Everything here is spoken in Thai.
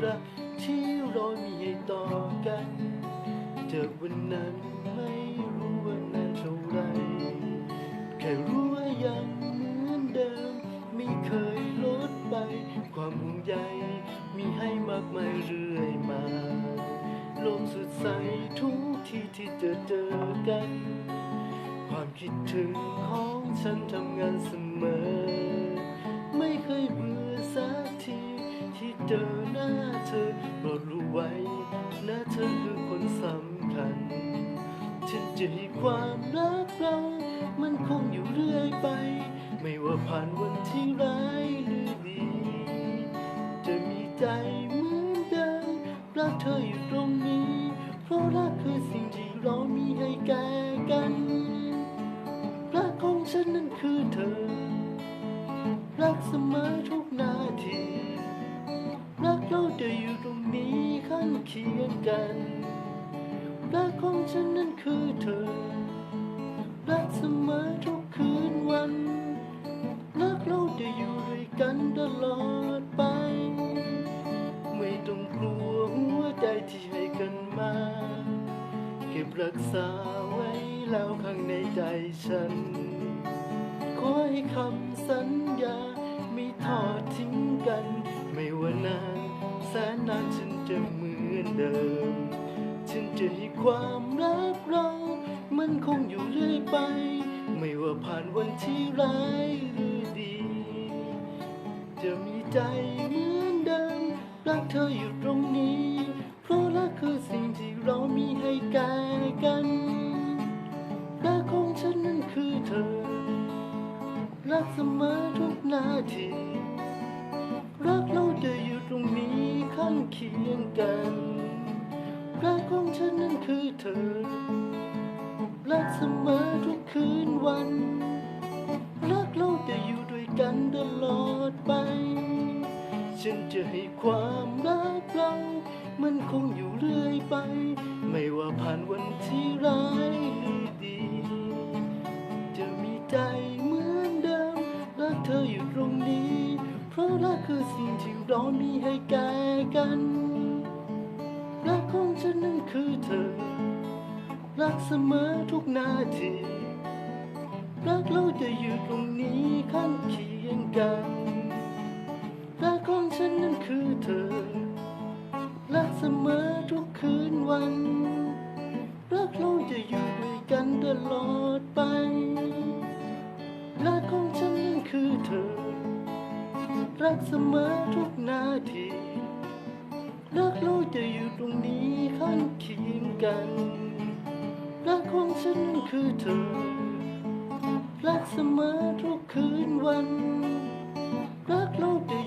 ที่เรามีให้ต่อกัน จากวันนั้นไม่รู้ว่านานเท่าไร แค่รู้ว่ายังเหมือนเดิม ไม่เคยลดไป ความห่วงใยมีให้มากมายเรื่อยมาโลกสุดใสทุกที่ที่เจอเจอกัน ความคิดถึงของฉันทำงานเสมอ ไม่เคยเบื่อสักทีที่เจอ สำคัญฉันจะให้ความรักเรา มันคงอยู่เรื่อยไป ไม่ว่าผ่านวันที่ร้ายหรือดี จะมีใจเหมือนเดิมรักเธออยู่ตรงนี้ เพราะรักคือสิ่งที่เรามีให้แก่กันรักของฉันนั้นคือเธอ รักเสมอทุกนาที รักเราจะอยู่ตรงนี้ข้างเคียงกัน อดไป ไม่ต้องกลัวหัวใจที่ให้กันมา เก็บรักษาไว้แล้วข้างในใจฉัน ขอให้คำสัญญาไม่ทอดทิ้งกัน ไม่ว่านานแสนนานฉันจะเหมือนเดิม ฉันจะให้ความรักเรา มันคงอยู่เรื่อยไป ไม่ว่าผ่านวันที่ร้ายหรือดีจะมี ใจเหมือนเดิมรักเธออยู่ตรงนี้ เพราะรักคือสิ่งที่เรามีให้แก่กันรักของฉันนั้นคือเธอ รักเสมอทุกนาทีรักเราจะอยู่ตรงนี้ข้างเคียงกันรักของฉันนั้นคือเธอ รักเสมอทุกคืนวัน รักเราจะอยู่ด้วยกันตลอด ฉันจะให้ความรักเรามันคงอยู่เรื่อยไป ไม่ว่าผ่านวันที่ร้ายหรือดี จะมีใจเหมือนเดิมรักเธออยู่ตรงนี้ เพราะรักคือสิ่งที่เรามีให้แก่กันรักของฉันนั้นคือเธอ รักเสมอทุกนาที รักเราจะอยู่ เสมอทุกคืนวันรักเราจะอยู่ด้วยกันตลอดไปรักของฉันนั้นคือเธอ รักเสมอทุกนาทีรักเราจะอยู่ตรงนี้ข้างเคียงกันรักของฉันนั้นคือเธอ รักเสมอทุกคืนวันรักเราจะ